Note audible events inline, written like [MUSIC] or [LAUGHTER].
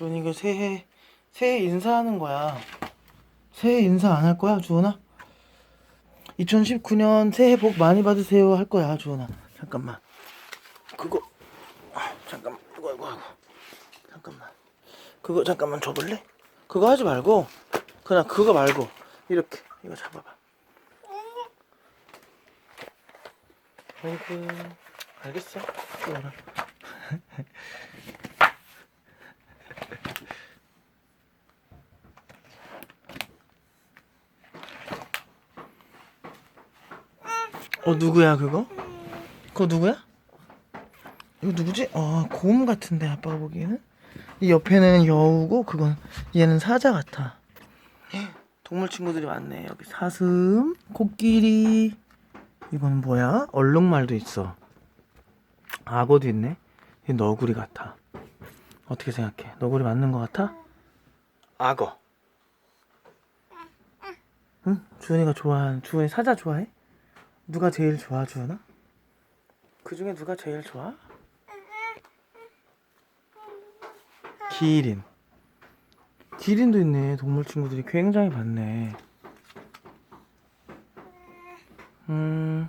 주원이가 새해 새해 인사하는 거야. 새해 인사 안 할 거야, 주원아? 2019년 새해 복 많이 받으세요 할 거야, 주원아. 잠깐만. 그거 아, 잠깐만. 이거 이거 하고. 잠깐만. 그거 잠깐만 줘 볼래? 그거 하지 말고 그냥 그거 말고 이렇게 이거 잡아 봐. 아이고 알겠어. 주원아. [LAUGHS] 어 누구야 그거? 그거 누구야? 이거 누구지? 아 곰 같은데 아빠가 보기에는 이 옆에는 여우고 그건 얘는 사자 같아. 동물 친구들이 많네 여기 사슴, 코끼리 이거는 뭐야? 얼룩말도 있어. 악어도 있네. 이 너구리 같아. 어떻게 생각해? 너구리 맞는 것 같아? 악어. 응? 주은이가 좋아하는 주은이 사자 좋아해? 누가 제일 좋아 주은아? 그 중에 누가 제일 좋아? 기린. 기린도 있네. 동물 친구들이 굉장히 많네. 음.